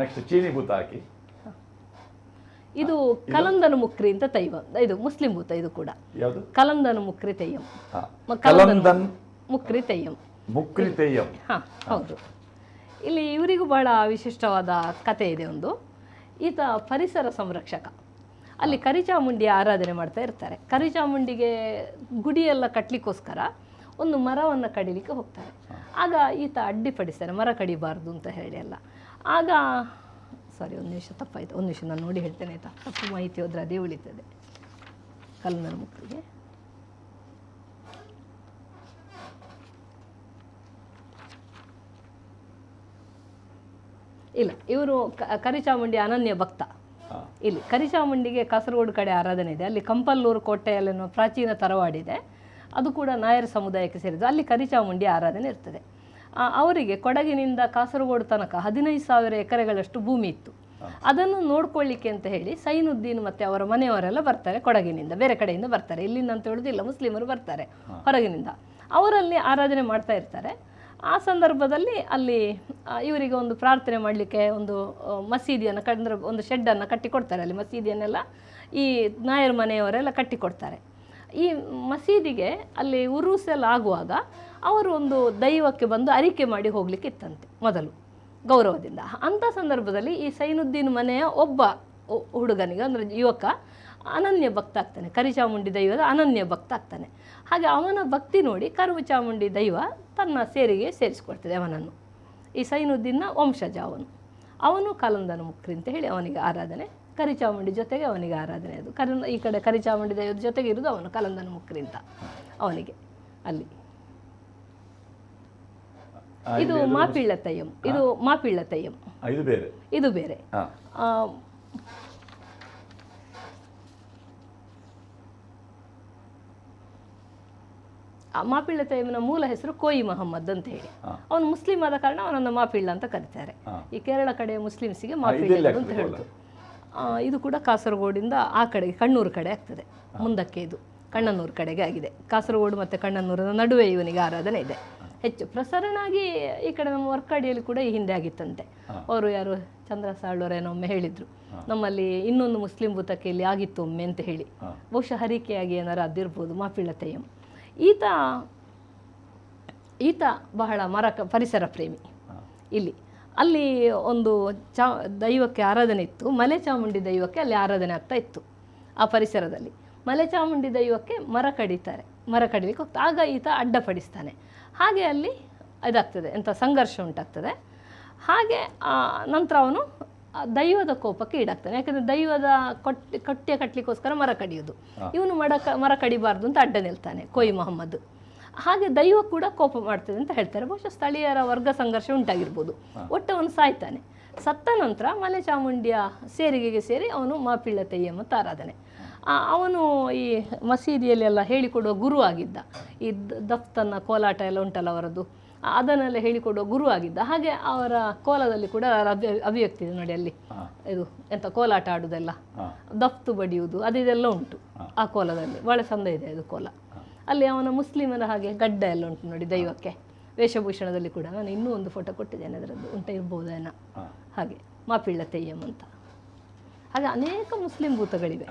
Next ಚೀನಿ ಭೂತ ಹಾಕಿ. ಇದು ಕಲಂದನ ಮುಕ್ರಿ ಅಂತ ತೈವ. ಇದು ಮುಸ್ಲಿಂ ಭೂತ ಇದು ಕೂಡ. ಯಾವುದು? ಕಲಂದನ ಮುಕ್ರಿ ತೆಯ್ಯಂ ಕಲಂದನ ಮುಕ್ರಿ ತೈಯಂ. ಮುಕ್ರಿ ತೆಯ್ಯಂ ಹಾ ಹೌದು. ಇಲ್ಲಿ ಇವರಿಗೂ ಬಹಳ ವಿಶಿಷ್ಟವಾದ ಕತೆ ಇದೆ ಒಂದು. ಈತ ಪರಿಸರ ಸಂರಕ್ಷಕ. ಅಲ್ಲಿ ಕರಿಚಾಮುಂಡಿ ಆರಾಧನೆ ಮಾಡ್ತಾ ಇರ್ತಾರೆ. ಕರಿಚಾಮುಂಡಿಗೆ ಗುಡಿಯೆಲ್ಲ ಕಟ್ಟಲಿಕ್ಕೋಸ್ಕರ ಒಂದು ಮರವನ್ನು ಕಡಿಲಿಕ್ಕೆ ಹೋಗ್ತಾರೆ. ಆಗ ಈತ ಅಡ್ಡಿಪಡಿಸ್ತಾರೆ ಮರ ಕಡಿಬಾರ್ದು ಅಂತ ಹೇಳಿ ಎಲ್ಲ. ಆಗ ಸಾರಿ ಒಂದು ನಿಮಿಷ ತಪ್ಪಾಯ್ತು ಒಂದು ನಿಮಿಷ ನಾನು ನೋಡಿ ಹೇಳ್ತೇನೆ ಆಯ್ತಾ? ತಪ್ಪು ಮಾಹಿತಿ ಹೋದ್ರೆ ಅದೇ ಉಳಿತದೆ. ಕಲ್ಲನ ಮಕ್ಕಳಿಗೆ. ಇಲ್ಲ ಇವರು ಕರಿಚಾಮುಂಡಿ ಅನನ್ಯ ಭಕ್ತ. ಇಲ್ಲಿ ಕರಿಚಾಮುಂಡಿಗೆ ಕಾಸರಗೋಡು ಕಡೆ ಆರಾಧನೆ ಇದೆ. ಅಲ್ಲಿ ಕಂಪಲ್ಲೂರು ಕೋಟೆಯಲ್ಲಿನ ಪ್ರಾಚೀನ ತರವಾಡಿದೆ. ಅದು ಕೂಡ ನಾಯರ್ ಸಮುದಾಯಕ್ಕೆ ಸೇರಿದ್ದು. ಅಲ್ಲಿ ಕರಿಚಾಮುಂಡಿ ಆರಾಧನೆ ಇರ್ತದೆ. ಅವರಿಗೆ ಕೊಡಗಿನಿಂದ ಕಾಸರಗೋಡು ತನಕ ಹದಿನೈದು ಸಾವಿರ ಎಕರೆಗಳಷ್ಟು ಭೂಮಿ ಇತ್ತು. ಅದನ್ನು ನೋಡ್ಕೊಳ್ಳಿಕ್ಕೆ ಅಂತ ಹೇಳಿ ಸೈನುದ್ದೀನ್ ಮತ್ತೆ ಅವರ ಮನೆಯವರೆಲ್ಲ ಬರ್ತಾರೆ ಕೊಡಗಿನಿಂದ. ಬೇರೆ ಕಡೆಯಿಂದ ಬರ್ತಾರೆ. ಇಲ್ಲಿಂದ ಅಂತ ಹೇಳುದಿಲ್ಲ. ಮುಸ್ಲಿಮರು ಬರ್ತಾರೆ ಹೊರಗಿನಿಂದ. ಅವರಲ್ಲಿ ಆರಾಧನೆ ಮಾಡ್ತಾ ಇರ್ತಾರೆ. ಆ ಸಂದರ್ಭದಲ್ಲಿ ಅಲ್ಲಿ ಇವರಿಗೆ ಒಂದು ಪ್ರಾರ್ಥನೆ ಮಾಡಲಿಕ್ಕೆ ಒಂದು ಮಸೀದಿಯನ್ನು ಕಂದ್ರೆ ಒಂದು ಶೆಡ್ಡನ್ನು ಕಟ್ಟಿಕೊಡ್ತಾರೆ. ಅಲ್ಲಿ ಮಸೀದಿಯನ್ನೆಲ್ಲ ಈ ನಾಯರ್ ಮನೆಯವರೆಲ್ಲ ಕಟ್ಟಿಕೊಡ್ತಾರೆ. ಈ ಮಸೀದಿಗೆ ಅಲ್ಲಿ ಉರುಸಲಾಗುವಾಗ ಅವರು ಒಂದು ದೈವಕ್ಕೆ ಬಂದು ಅರಿಕೆ ಮಾಡಿ ಹೋಗ್ಲಿಕ್ಕಿತ್ತಂತೆ ಮೊದಲು ಗೌರವದಿಂದ. ಅಂಥ ಸಂದರ್ಭದಲ್ಲಿ ಈ ಸೈನುದ್ದೀನ್ ಮನೆಯ ಒಬ್ಬ ಹುಡುಗನಿಗೆ, ಅಂದರೆ ಯುವಕ, ಅನನ್ಯ ಭಕ್ತ ಆಗ್ತಾನೆ. ಕರಿಚಾಮುಂಡಿ ದೈವದ ಅನನ್ಯ ಭಕ್ತ ಆಗ್ತಾನೆ. ಹಾಗೆ ಅವನ ಭಕ್ತಿ ನೋಡಿ ಕರುಚಾಮುಂಡಿ ದೈವ ತನ್ನ ಸೇರಿಗೆ ಸೇರಿಸ್ಕೊಳ್ತದೆ ಅವನನ್ನು. ಈ ಸೈನುದ್ದೀನ್ನ ವಂಶಜ ಅವನು. ಅವನು ಕಾಲಂದನ ಮುಕ್ರಿ ಅಂತ ಹೇಳಿ ಅವನಿಗೆ ಆರಾಧನೆ ಕರಿಚಾಮುಂಡಿ ಜೊತೆಗೆ ಅವನಿಗೆ ಆರಾಧನೆ ಅದು. ಕರ ಈ ಕಡೆ ಕರಿಚಾಮುಂಡಿ ದೇವದ ಜೊತೆಗೆ ಇರೋದು ಅವನು ಕಲಂದನ ಮುಕ್ರಿಂತ ಅವನಿಗೆ ಅಲ್ಲಿ. ಇದು ಮಾಪಿಳ್ಳ ತಯ್ಯಂ ಇದು ಮಾಪಿಳ್ಳ ತಯ್ಯಂ ಇದು ಬೇರೆ. ಇದು ಬೇರೆ. ಮಾಪಿಳ್ಳ ತಯ್ಯಂನ ಮೂಲ ಹೆಸರು ಕೋಯಿ ಮಹಮ್ಮದ್ ಅಂತ ಹೇಳಿ. ಅವನು ಮುಸ್ಲಿಂ ಆದ ಕಾರಣ ಅವನನ್ನು ಮಾಪಿಳ್ಳ ಅಂತ ಕರೀತಾರೆ. ಈ ಕೇರಳ ಕಡೆ ಮುಸ್ಲಿಮ್ಸಿಗೆ ಮಾಪಿಳ್ಳ ಅಂತ ಹೇಳ್ತು ಹೇಳುದು ಇದು ಕೂಡ ಕಾಸರಗೋಡಿಂದ ಆ ಕಡೆಗೆ ಕಣ್ಣೂರು ಕಡೆ ಆಗ್ತದೆ. ಮುಂದಕ್ಕೆ ಇದು ಕಣ್ಣನೂರು ಕಡೆಗೆ ಆಗಿದೆ. ಕಾಸರಗೋಡು ಮತ್ತು ಕಣ್ಣನೂರಿನ ನಡುವೆ ಇವನಿಗೆ ಆರಾಧನೆ ಇದೆ. ಹೆಚ್ಚು ಪ್ರಸರಣಾಗಿ ಈ ಕಡೆ ನಮ್ಮ ವರ್ಕಾಡಿಯಲ್ಲಿ ಕೂಡ ಈ ಹಿಂದೆ ಆಗಿತ್ತಂತೆ. ಅವರು ಯಾರು? ಚಂದ್ರ ಸಾಳ್ವರೇನೊಮ್ಮೆ ಹೇಳಿದ್ರು. ನಮ್ಮಲ್ಲಿ ಇನ್ನೊಂದು ಮುಸ್ಲಿಂ ಭೂತಕ್ಕೆ ಇಲ್ಲಿ ಆಗಿತ್ತು ಒಮ್ಮೆ ಅಂತ ಹೇಳಿ. ಬಹುಶಃ ಹರಿಕೆಯಾಗಿ ಏನಾರು ಅದಿರ್ಬೋದು ಮಾಪಿಳತೆಯಂ ಈತ ಈತ ಬಹಳ ಮರ ಪರಿಸರ ಪ್ರೇಮಿ. ಇಲ್ಲಿ ಅಲ್ಲಿ ಒಂದು ಚಾ ದೈವಕ್ಕೆ ಆರಾಧನೆ ಇತ್ತು. ಮಲೆ ಚಾಮುಂಡಿ ದೈವಕ್ಕೆ ಅಲ್ಲಿ ಆರಾಧನೆ ಆಗ್ತಾ ಇತ್ತು ಆ ಪರಿಸರದಲ್ಲಿ. ಮಲೆ ಚಾಮುಂಡಿ ದೈವಕ್ಕೆ ಮರ ಕಡಿತಾರೆ ಮರ ಕಡಿಲಿಕ್ಕೆ ಹೋಗ್ತಾ ಆಗ ಈತ ಅಡ್ಡಪಡಿಸ್ತಾನೆ ಹಾಗೆ ಅಲ್ಲಿ ಇದಾಗ್ತದೆ ಎಂಥ ಸಂಘರ್ಷ ಉಂಟಾಗ್ತದೆ. ಹಾಗೆ ನಂತರ ಅವನು ದೈವದ ಕೋಪಕ್ಕೆ ಈಡಾಗ್ತಾನೆ. ಯಾಕಂದರೆ ದೈವದ ಕೊಟ್ಟಿ ಕಟ್ಟೆ ಕಟ್ಟಲಿಕ್ಕೋಸ್ಕರ ಮರ ಕಡಿಯೋದು. ಇವನು ಮಡ ಕ- ಮರ ಕಡಿಬಾರ್ದು ಅಂತ ಅಡ್ಡ ನಿಲ್ತಾನೆ ಕೊಯ್ ಮೊಹಮ್ಮದ್. ಹಾಗೆ ದೈವ ಕೂಡ ಕೋಪ ಮಾಡ್ತದೆ ಅಂತ ಹೇಳ್ತಾರೆ. ಬಹುಶಃ ಸ್ಥಳೀಯರ ವರ್ಗ ಸಂಘರ್ಷ ಉಂಟಾಗಿರ್ಬೋದು. ಒಟ್ಟು ಅವನು ಸಾಯ್ತಾನೆ. ಸತ್ತ ನಂತರ ಮಲೆ ಚಾಮುಂಡಿಯ ಸೇರಿಗೆಗೆ ಸೇರಿ ಅವನು ಮಾಪಿಳ್ಳ ತೆಯ್ಯ ಮತ್ತು ಆರಾಧನೆ ಆ, ಅವನು ಈ ಮಸೀದಿಯಲ್ಲೆಲ್ಲ ಹೇಳಿಕೊಡುವ ಗುರು ಆಗಿದ್ದ. ಈ ದಫ್ತನ್ನ ಕೋಲಾಟ ಎಲ್ಲ ಉಂಟಲ್ಲ ಅವರದ್ದು. ಅದನ್ನೆಲ್ಲ ಹೇಳಿಕೊಡುವ ಗುರು ಆಗಿದ್ದ. ಹಾಗೆ ಅವರ ಕೋಲದಲ್ಲಿ ಕೂಡ ಅಭಿ ಅಭಿವ್ಯಕ್ತಿ ಇದೆ ನೋಡಿ ಅಲ್ಲಿ. ಇದು ಎಂತ ಕೋಲಾಟ ಆಡುವುದೆಲ್ಲ. ದಫ್ತು ಬಡಿಯುವುದು ಅದಿದೆಲ್ಲ ಉಂಟು ಆ ಕೋಲದಲ್ಲಿ. ಭಾಳ ಚಂದ ಇದೆ ಅದು ಕೋಲ. ಅಲ್ಲಿ ಅವನ ಮುಸ್ಲಿಮರ ಹಾಗೆ ಗಡ್ಡ ಎಲ್ಲ ಉಂಟು ನೋಡಿ ದೈವಕ್ಕೆ ವೇಷಭೂಷಣದಲ್ಲಿ ಕೂಡ ನಾನು ಇನ್ನೂ ಒಂದು ಫೋಟೋ ಕೊಟ್ಟಿದ್ದೇನೆ ಅದರದ್ದು ಉಂಟ ಇರ್ಬೋದೇನ. ಹಾಗೆ ಮಾಪಿಳ್ಳ ತೆಯ್ಯಂ ಅಂತ ಹಾಗೆ ಅನೇಕ ಮುಸ್ಲಿಂ ಭೂತಗಳಿವೆ.